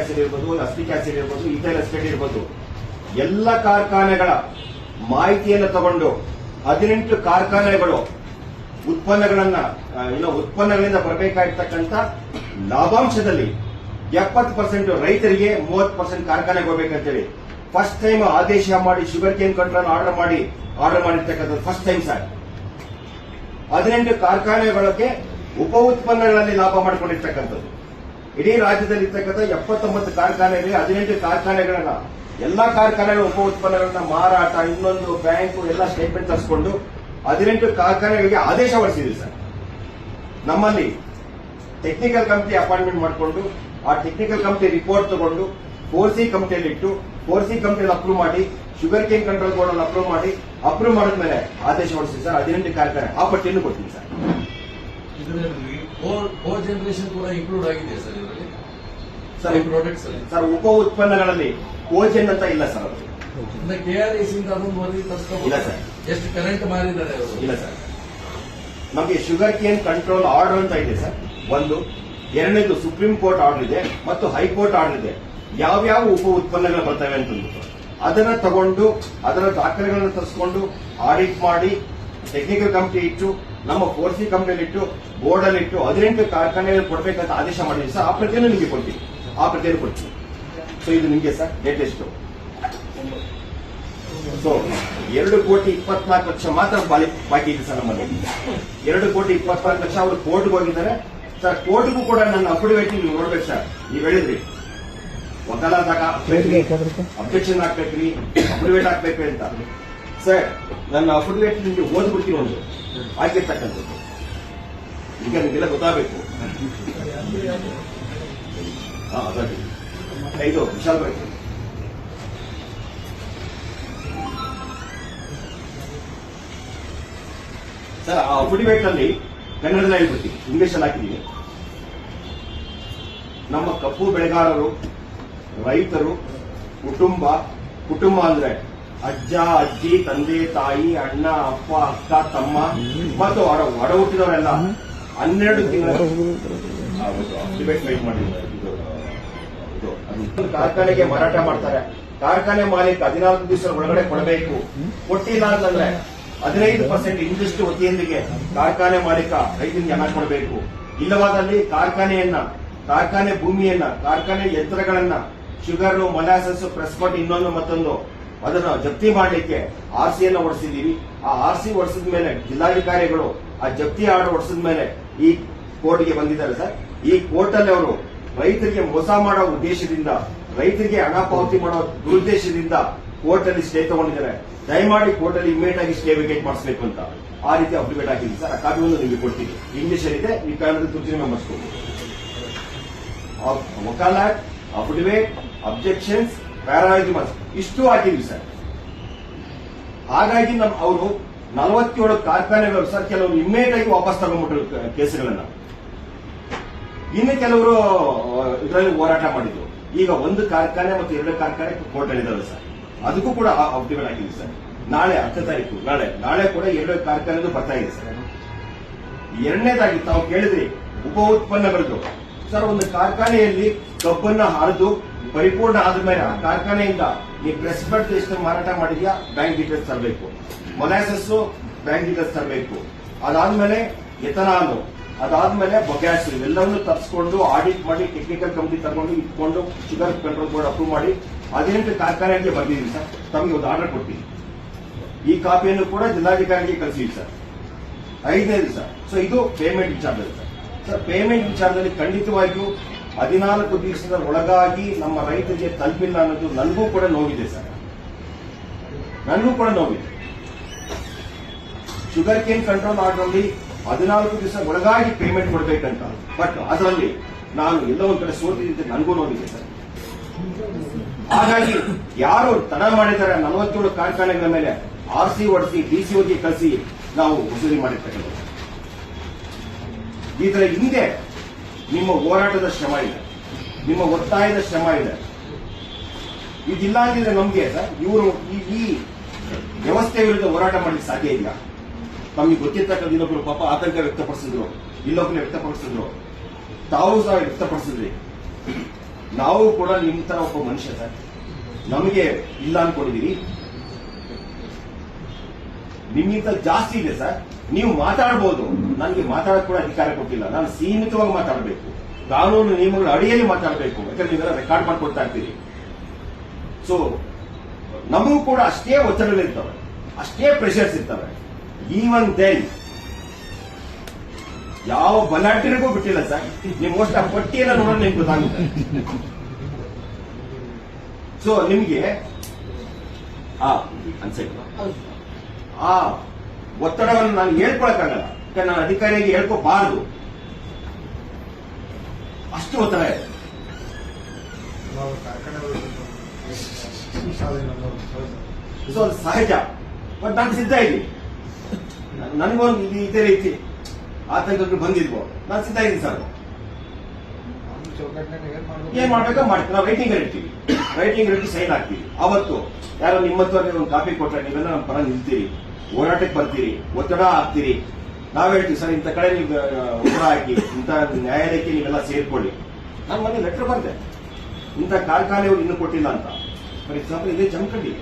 Acid ಇರ್ಬೋದು ಅಸ್ಟಿಕ್ acid ಇರ್ಬೋದು. Ethyl ಸ್ಪೆಟ್ ಇರ್ಬೋದು ಎಲ್ಲ ಕಾರ್ಖಾನೆಗಳ ಮಾಹಿತಿಯನ್ನು ತಗೊಂಡು ಹದಿನೆಂಟು ಕಾರ್ಖಾನೆಗಳು ಉತ್ಪನ್ನಗಳನ್ನ ಏನು ಉತ್ಪನ್ನಗಳಿಂದ ಬರಬೇಕಾಗಿರ್ತಕ್ಕಂಥ ಲಾಭಾಂಶದಲ್ಲಿ ಎಪ್ಪತ್ತು ಪರ್ಸೆಂಟ್ ರೈತರಿಗೆ ಮೂವತ್ತು ಪರ್ಸೆಂಟ್ ಕಾರ್ಖಾನೆಗೆ ಹೋಗ್ಬೇಕಂತೇಳಿ ಫಸ್ಟ್ ಟೈಮ್ ಆದೇಶ ಮಾಡಿ ಶುಗರ್ ಕೇನ್ ಕಂಟ್ರೋಲ್ ಆರ್ಡರ್ ಮಾಡಿ ಆರ್ಡರ್ ಮಾಡಿರ್ತಕ್ಕಂಥದ್ದು ಫಸ್ಟ್ ಟೈಮ್ ಸರ್ ಹದಿನೆಂಟು ಕಾರ್ಖಾನೆಗಳಿಗೆ ಉಪ ಉತ್ಪನ್ನಗಳಲ್ಲಿ ಲಾಭ ಮಾಡಿಕೊಂಡಿರ್ತಕ್ಕಂಥದ್ದು. ಇಡೀ ರಾಜ್ಯದಲ್ಲಿ ಇರ್ತಕ್ಕಂಥ ಎಪ್ಪತ್ತೊಂಬತ್ತು ಕಾರ್ಖಾನೆಗಳಲ್ಲಿ ಹದಿನೆಂಟು ಕಾರ್ಖಾನೆಗಳನ್ನ. ಎಲ್ಲಾ ಕಾರ್ಖಾನೆಗಳ ಉಪ ಉತ್ಪನ್ನಗಳನ್ನ ಮಾರಾಟ, ಇನ್ನೊಂದು ಬ್ಯಾಂಕು, ಎಲ್ಲ ಸ್ಟೇಟ್ಮೆಂಟ್ ತರಿಸಿಕೊಂಡು ಹದಿನೆಂಟು ಕಾರ್ಖಾನೆಗಳಿಗೆ ಆದೇಶ ಹೊರಡಿಸಿದ್ವಿ ಸರ್. ನಮ್ಮಲ್ಲಿ ಟೆಕ್ನಿಕಲ್ ಕಮಿಟಿ ಅಪಾಯಿಂಟ್ಮೆಂಟ್ ಮಾಡಿಕೊಂಡು, ಆ ಟೆಕ್ನಿಕಲ್ ಕಂಪ್ನಿ ರಿಪೋರ್ಟ್ ತಗೊಂಡು ಫೋರ್ ಸಿ ಕಂಪ್ನಿಯಲ್ಲಿ ಇಟ್ಟು ಫೋರ್ ಸಿ ಕಂಪ್ನಿಯಲ್ಲಿ ಅಪ್ರೂವ್ ಮಾಡಿ ಶುಗರ್ ಕೇನ್ ಕಂಟ್ರೋಲ್ ಬೋರ್ಡ್ ಅಲ್ಲಿ ಅಪ್ರೂವ್ ಮಾಡಿ ಅಪ್ರೂವ್ ಮಾಡಿದ್ಮೇಲೆ ಆದೇಶ ಹೊರಡಿಸಿ ಸರ್. ಹದಿನೆಂಟು ಕಾರ್ಖಾನೆ ಆ ಪಟ್ಟಿಯನ್ನು ಕೊಡ್ತೀನಿ ಸರ್. ಕೋ ಜನರೇಷನ್ ಕೂಡ ಇನ್ಕ್ಲೂಡ್ ಆಗಿದೆ ಸರ್ ಇದರಲ್ಲಿ. ಸರ್ ಈ ಪ್ರಾಡಕ್ಟ್ಸ್ ಅಲ್ಲಿ. ಸರ್ ಉಪ ಉತ್ಪನ್ನಗಳಲ್ಲಿ ಕೋಜನ್ ಅಂತ ಇಲ್ಲ ಸರ್ ಅದು ಅಂದ್ರೆ ಕೆ ಆರ್ ಎಸ್ ಇಂದ ಅದೊಂದು ವರದಿ ಇಲ್ಲ ಸರ್. ಎಷ್ಟು ಕರೆಂಟ್ ಮಾರಿದ್ದಾರೆ ಅವರು? ಇಲ್ಲ ಸರ್. ನಮಗೆ ಶುಗರ್ ಕೇನ್ ಕಂಟ್ರೋಲ್ ಆರ್ಡರ್ ಅಂತ ಇದೆ ಸರ್. ಒಂದು ಎರಡನೇದು ಸುಪ್ರೀಂ ಕೋರ್ಟ್ ಆರ್ಡರ್ ಇದೆ ಮತ್ತು ಹೈಕೋರ್ಟ್ ಆರ್ಡರ್ ಇದೆ. ಯಾವ್ಯಾವ ಉಪ ಉತ್ಪನ್ನಗಳು ಬರ್ತವೆ ಅಂತ ಅದನ್ನ ತಗೊಂಡು ಅದರ ದಾಖಲೆಗಳನ್ನು ತರಿಸ್ಕೊಂಡು ಆಡಿಟ್ ಮಾಡಿ ಟೆಕ್ನಿಕಲ್ ಕಮಿಟಿ ಇಟ್ಟು ನಮ್ಮ ಫೋರ್ ಸಿ ಕಂಪ್ನಿಯಲ್ಲಿಟ್ಟು ಬೋರ್ಡ್ ಅಲ್ಲಿ ಇಟ್ಟು ಹದಿನೆಂಟು ಕಾರ್ಖಾನೆಗಳು ಕೊಡಬೇಕಂತ ಆದೇಶ ಮಾಡಿದ್ವಿ ಸರ್. ಆ ಪ್ರತಿಯನ್ನು ನಿಮಗೆ ಕೊಡ್ತೀವಿ. ಆ ಪ್ರತಿಯನ್ನು ಕೊಡ್ತೀವಿ. ಸೊ ಇದು ನಿಮಗೆ ಸರ್ ಲೇಟೆಸ್ಟ್ ಸೊ ಎರಡು ಕೋಟಿ ಇಪ್ಪತ್ನಾಲ್ಕು ಲಕ್ಷ ಮಾತ್ರ ಬಾಕಿ ಇದೆ ಸರ್ ನಮ್ಮಲ್ಲಿ. ಎರಡು ಕೋಟಿ ಇಪ್ಪತ್ನಾಲ್ಕು ಲಕ್ಷ ಅವರು ಕೋರ್ಟ್ಗೆ ಹೋಗಿದ್ದಾರೆ. ಸರ್ ಕೋರ್ಟ್ಗೂ ಕೂಡ ನನ್ನ ಅಫಿಡವಿಟ್ ನೀವು ನೋಡ್ಬೇಕು ಸರ್. ನೀವು ಹೇಳಿದ್ರಿ. ವಕಾಲದಾಗ ಅಬ್ಜೆಕ್ಷನ್ ಹಾಕ್ಬೇಕ್ರಿ ಅಫಿಡವಿಟ್ ಹಾಕ್ಬೇಕ್ರಿ ಅಂತ. ಸರ್ ನನ್ನ ಅಫಿಡವಿಟ್ ನಿಮಗೆ ಓದ್ಬಿಡ್ತೀನಿ ಒಂದು ಆಗಿರ್ತಕ್ಕಂಥದ್ದು ಈಗ ನಿಮಗೆಲ್ಲ ಗೊತ್ತಾಗಬೇಕು. ಇದು ವಿಶಾಲ್ ಬಾಯ್. ಸರ್ ಆ ಅಫಿಡವಿಟ್ ಅಲ್ಲಿ ಕನ್ನಡದಲ್ಲಿ ಹೇಳ್ಬಿಡ್ತೀನಿ ಇಂಗ್ಲಿಷ್ ಅಲ್ಲಿ ಹಾಕಿದ್ದೀನಿ. ನಮ್ಮ ಕಪ್ಪು ಬೆಳೆಗಾರರು, ರೈತರು, ಕುಟುಂಬ ಕುಟುಂಬ ಅಂದ್ರೆ ಅಜ್ಜ ಅಜ್ಜಿ ತಂದೆ ತಾಯಿ ಅಣ್ಣ ಅಪ್ಪ ಅಕ್ಕ ತಮ್ಮ ಮತ್ತು ಹೊರ ಒಡ ಹುಟ್ಟಿದವರೆಲ್ಲ ಹನ್ನೆರಡು ತಿಂಗಳ ಇದು, ಕಾರ್ಖಾನೆಗೆ ಮಾರಾಟ ಮಾಡ್ತಾರೆ. ಕಾರ್ಖಾನೆ ಮಾಲೀಕ ಹದಿನಾಲ್ಕು ದಿವಸ ಒಳಗಡೆ ಕೊಡಬೇಕು. ಕೊಟ್ಟಿಲ್ಲ ಅಂತಂದ್ರೆ ಹದಿನೈದು ಪರ್ಸೆಂಟ್ ಇಂಟ್ರೆಸ್ಟ್ ವತಿಯೊಂದಿಗೆ ಕಾರ್ಖಾನೆ ಮಾಲೀಕ ರೈತನಿಗೆ ಹಣ ಕೊಡಬೇಕು. ಇಲ್ಲವಾದಲ್ಲಿ ಕಾರ್ಖಾನೆಯನ್ನ ಕಾರ್ಖಾನೆ ಭೂಮಿಯನ್ನ ಕಾರ್ಖಾನೆ ಯಂತ್ರಗಳನ್ನ ಶುಗರ್ ಮೊಲಾಸಸ್ ಪ್ರೆಸ್ ಕೊಟ್ಟು ಇನ್ನೊಂದು ಮತ್ತೊಂದು ಅದನ್ನ ಜಪ್ತಿ ಮಾಡಲಿಕ್ಕೆ ಆರ್ ಸಿಯನ್ನು ಆ ಆರ್ ಸಿ ಹೊಡಿಸಿದ ಮೇಲೆ ಜಿಲ್ಲಾಧಿಕಾರಿಗಳು ಆ ಜಪ್ತಿ ಆರ್ಡರ್ ಹೊಡಿಸಿದ ಮೇಲೆ ಈ ಕೋರ್ಟ್ಗೆ ಬಂದಿದ್ದಾರೆ ಸರ್. ಈ ಕೋರ್ಟ್ ಅಲ್ಲಿ ಅವರು ರೈತರಿಗೆ ಮೋಸ ಮಾಡೋ ಉದ್ದೇಶದಿಂದ, ರೈತರಿಗೆ ಹಣ ಪಾವತಿ ಮಾಡೋ ದುರುದ್ದೇಶದಿಂದ ಕೋರ್ಟ್ ಅಲ್ಲಿ ಸ್ಟೇ ತಗೊಂಡಿದ್ದಾರೆ. ದಯಮಾಡಿ ಕೋರ್ಟ್ ಅಲ್ಲಿ ಇಮಿಡಿಯೇಟ್ ಆಗಿ ಸ್ಟೇ ವೇಕೇಟ್ ಮಾಡಿಸಬೇಕು ಅಂತ ಆ ರೀತಿ ಅಪ್ಲಿಕೇಟ್ ಆಗಿದೆ ಸರ್. ಆ ಕಾಪಿ ಒಂದು ನಿಮಗೆ ಕೊಡ್ತೀನಿ. ಇಂಗ್ಲಿಷ್ ಅಲ್ಲಿ ಇದೆ, ಈ ಕಾರಣದಲ್ಲಿ ತುರ್ಜಿಮೆ ಮಾಡಿಸ್ಕೋಬಹುದು ವಕಾಲಾಟ್ ಅಫಿಡವಿಟ್ ಅಬ್ಜೆಕ್ಷನ್ಸ್ ಪ್ಯಾರಾಜಿಮಸ್ ಇಷ್ಟು ಹಾಕಿದ್ವಿ ಸರ್. ಹಾಗಾಗಿ ನಮ್ಮ ಅವರು ನಲವತ್ತೇಳು ಕಾರ್ಖಾನೆಗಳು ಸರ್ ಕೆಲವರು ಇಮ್ಮಿಡಿಯೇಟ್ ಆಗಿ ವಾಪಸ್ ತಗೊಂಡ್ಬಿಟ್ರು ಕೇಸ್ಗಳನ್ನ. ಇನ್ನು ಕೆಲವರು ಇದರಲ್ಲಿ ಹೋರಾಟ ಮಾಡಿದ್ರು. ಈಗ ಒಂದು ಕಾರ್ಖಾನೆ ಮತ್ತು ಎರಡು ಕಾರ್ಖಾನೆ ಕೋರ್ಟ್ ಇದಾವೆ ಸರ್. ಅದಕ್ಕೂ ಕೂಡ ಅಫಿಡವಿಟ್ ಹಾಕಿದ್ವಿ ಸರ್. ನಾಳೆ ಹತ್ತು ತಾರೀಕು, ನಾಳೆ ನಾಳೆ ಕೂಡ ಎರಡು ಕಾರ್ಖಾನೆದು ಬರ್ತಾ ಇದೆ ಸರ್. ಎರಡನೇದಾಗಿ ತಾವು ಕೇಳಿದ್ರಿ, ಉಪ ಉತ್ಪನ್ನಗಳದ್ದು ಸರ್, ಒಂದು ಕಾರ್ಖಾನೆಯಲ್ಲಿ ಕಬ್ಬನ್ನ ಹರಿದು ಪರಿಪೂರ್ಣ ಆದಮೇಲೆ ಆ ಕಾರ್ಖಾನೆಯಿಂದ ನೀವು ಪ್ರೆಸ್ ಬರ್ಡ್ ಎಷ್ಟು ಮಾರಾಟ ಮಾಡಿದ್ಯಾ? ಬ್ಯಾಂಕ್ ಡೀಟೇಲ್ಸ್ ತರಬೇಕು. ಮೊಲಾಸಸ್ ಬ್ಯಾಂಕ್ ಡೀಟೇಲ್ಸ್ ತರಬೇಕು. ಅದಾದ್ಮೇಲೆ ಎಥನಾಲು, ಅದಾದ್ಮೇಲೆ ಬೊಗ್ಯಾಸ್, ಇವೆಲ್ಲವನ್ನು ತಪ್ಪಿಸ್ಕೊಂಡು ಆಡಿಟ್ ಮಾಡಿ ಟೆಕ್ನಿಕಲ್ ಕಮಿಟಿ ತಗೊಂಡು ಇಟ್ಕೊಂಡು ಶುಗರ್ ಕಂಟ್ರೋಲ್ ಬೋರ್ಡ್ ಅಪ್ರೂವ್ ಮಾಡಿ ಹದಿನೆಂಟು ಕಾರ್ಖಾನೆಗೆ ಬಂದಿದ್ದೀವಿ ಸರ್. ತಮಗೆ ಒಂದು ಆರ್ಡರ್ ಕೊಡ್ತೀನಿ ಈ ಕಾಪಿಯನ್ನು ಕೂಡ ಜಿಲ್ಲಾಧಿಕಾರಿಗೆ ಕಳಿಸಿದ್ವಿ ಸರ್. ಐದನೇದು ಸರ್. ಸೊ ಇದು ಪೇಮೆಂಟ್ ವಿಚಾರದಲ್ಲಿ ಸರ್. ಸರ್ ಪೇಮೆಂಟ್ ವಿಚಾರದಲ್ಲಿ ಖಂಡಿತವಾಗಿಯೂ ಹದಿನಾಲ್ಕು ದಿವಸದ ಒಳಗಾಗಿ ನಮ್ಮ ರೈತರಿಗೆ ತಲುಪಿಲ್ಲ ಅನ್ನೋದು ನನಗೂ ಕೂಡ ನೋವಿದೆ ಸರ್. ನನಗೂ ಕೂಡ ನೋವಿದೆ. ಶುಗರ್ ಕೇನ್ ಕಂಟ್ರೋಲ್ ಆರ್ಡರ್ ಅಲ್ಲಿ ಹದಿನಾಲ್ಕು ದಿವಸ ಒಳಗಾಗಿ ಪೇಮೆಂಟ್ ಕೊಡಬೇಕಂತ. ಬಟ್ ಅದರಲ್ಲಿ ನಾನು ಎಲ್ಲೋ ಒಂದ್ ಕಡೆ ಸೋತಿದ್ದಂತೆ ನನಗೂ ನೋವಿದೆ ಸರ್. ಹಾಗಾಗಿ ಯಾರು ತಡ ಮಾಡಿದ್ದಾರೆ ನಲವತ್ತೇಳು ಕಾರ್ಖಾನೆಗಳ ಮೇಲೆ ಆರ್ ಸಿ ಒಡಿಸಿ ಡಿ ಸಿ ಹೋಗಿ ಕಳಿಸಿ ನಾವು ವಸೂಲಿ ಮಾಡಿರ್ತಕ್ಕಂಥದ್ದು. ಇದರ ಹಿಂದೆ ನಿಮ್ಮ ಹೋರಾಟದ ಶ್ರಮ ಇದೆ. ನಿಮ್ಮ ಒತ್ತಾಯದ ಶ್ರಮ ಇದೆ. ಇದಿಲ್ಲ ಅಂದಿದ್ರೆ ನಮ್ಗೆ ಸರ್ ಇವರು ಈ ವ್ಯವಸ್ಥೆ ವಿರುದ್ಧ ಹೋರಾಟ ಮಾಡಲಿಕ್ಕೆ ಸಾಧ್ಯ ಇಲ್ಲ. ತಮಗೆ ಗೊತ್ತಿರ್ತಕ್ಕಂಥ ಇನ್ನೊಬ್ಬರು ಪಾಪ ಆತಂಕ ವ್ಯಕ್ತಪಡಿಸಿದ್ರು. ಇಲ್ಲೊಬ್ಬರು ವ್ಯಕ್ತಪಡಿಸಿದ್ರು. ತಾವು ಸಹ ವ್ಯಕ್ತಪಡಿಸಿದ್ರಿ. ನಾವು ಕೂಡ ನಿಮ್ ತರ ಒಬ್ಬ ಮನುಷ್ಯ ಸರ್. ನಮಗೆ ಇಲ್ಲ ಅನ್ಕೊಂಡಿದೀರಿ ನಿಮ್ಗಿಂತ ಜಾಸ್ತಿ ಇದೆ ಸರ್. ನೀವು ಮಾತಾಡಬಹುದು ನನಗೆ ಮಾತಾಡಕ್ ಕೂಡ ಅಧಿಕಾರ ಕೊಟ್ಟಿಲ್ಲ. ನಾನು ಸೀಮಿತವಾಗಿ ಮಾತಾಡಬೇಕು. ಕಾನೂನು ನಿಯಮಗಳ ಅಡಿಯಲ್ಲಿ ಮಾತಾಡಬೇಕು. ಯಾಕಂದ್ರೆ ನೀವೆಲ್ಲ ರೆಕಾರ್ಡ್ ಮಾಡ್ಕೊಡ್ತಾ ಇರ್ತೀರಿ. ಸೊ ನಮಗೂ ಕೂಡ ಅಷ್ಟೇ ಒತ್ತಡಗಳಿರ್ತವೆ ಅಷ್ಟೇ ಪ್ರೆಷರ್ಸ್ ಇರ್ತವೆ. ಈವನ್ ದೆನ್ ಯಾವ ಬಲಾಟಿರಿಗೂ ಬಿಟ್ಟಿಲ್ಲ ಸರ್. ನಿಮ್ಗೆ ಮೋಸ್ಟ್ ಆ ಪಟ್ಟಿಯೆಲ್ಲ ನೋಡೋಣ ನಿಮ್ಗೆ ಗೊತ್ತಾಗುತ್ತೆ. ಸೊ ನಿಮ್ಗೆ, ಆ ಅನ್ಸೈತೆ ಆ ಒತ್ತಡವನ್ನು ನಾನು ಹೇಳ್ಕೊಳಕ್ಕಾಗಲ್ಲ. ಯಾಕಂದ್ರೆ ನಾನು ಅಧಿಕಾರಿಯಾಗಿ ಹೇಳ್ಕೋಬಾರದು. ಅಷ್ಟು ಒತ್ತಡ ಇದೆ. ಸೊ ಅದು ಸಹಜ. ಬಟ್ ನಾನು ಸಿದ್ಧ ಇದ್ದೀನಿ. ನನಗೊಂದು ಇದು ರೀತಿ ಆತಂಕಗಳು ಬಂದಿದ್ವು. ನಾನು ಸಿದ್ಧ ಇದ್ದೀನಿ ಸರ್. ಏನ್ ಮಾಡ್ಬೇಕೋ? ಮಾಡ್ತೀವಿ ನಾವು ವೈಟಿಂಗ್ ಇರ್ತೀವಿ. ರೈಟಿಂಗ್ ಇಟ್ಟು ಸೈನ್ ಹಾಕ್ತೀವಿ. ಅವತ್ತು ಯಾರೋ ಹತ್ರ ಒಂದು ಕಾಪಿ ಕೊಟ್ಟರೆ ನೀವೆಲ್ಲ ನಮ್ಮ ಪರ ನಿಲ್ತೀರಿ. ಹೋರಾಟಕ್ಕೆ ಬರ್ತೀರಿ. ಒತ್ತಡ ಹಾಕ್ತೀರಿ. ನಾವ್ ಹೇಳ್ತೀವಿ, ಸರ್, ಇಂಥ ಕಡೆ ನೀವು ಒತ್ತಡ ಹಾಕಿ, ಇಂಥ ನ್ಯಾಯಾಲಯಕ್ಕೆ ನೀವೆಲ್ಲ ಸೇರ್ಕೊಳ್ಳಿ. ನಾನು ಮೊನ್ನೆ ಲೆಟರ್ ಬರ್ದೆ ಇಂಥ ಕಾರ್ಖಾನೆಯವರು ಇನ್ನೂ ಕೊಟ್ಟಿಲ್ಲ ಅಂತ. ಫಾರ್ ಎಕ್ಸಾಂಪಲ್ ಇದೇ ಜಮಖಂಡಿ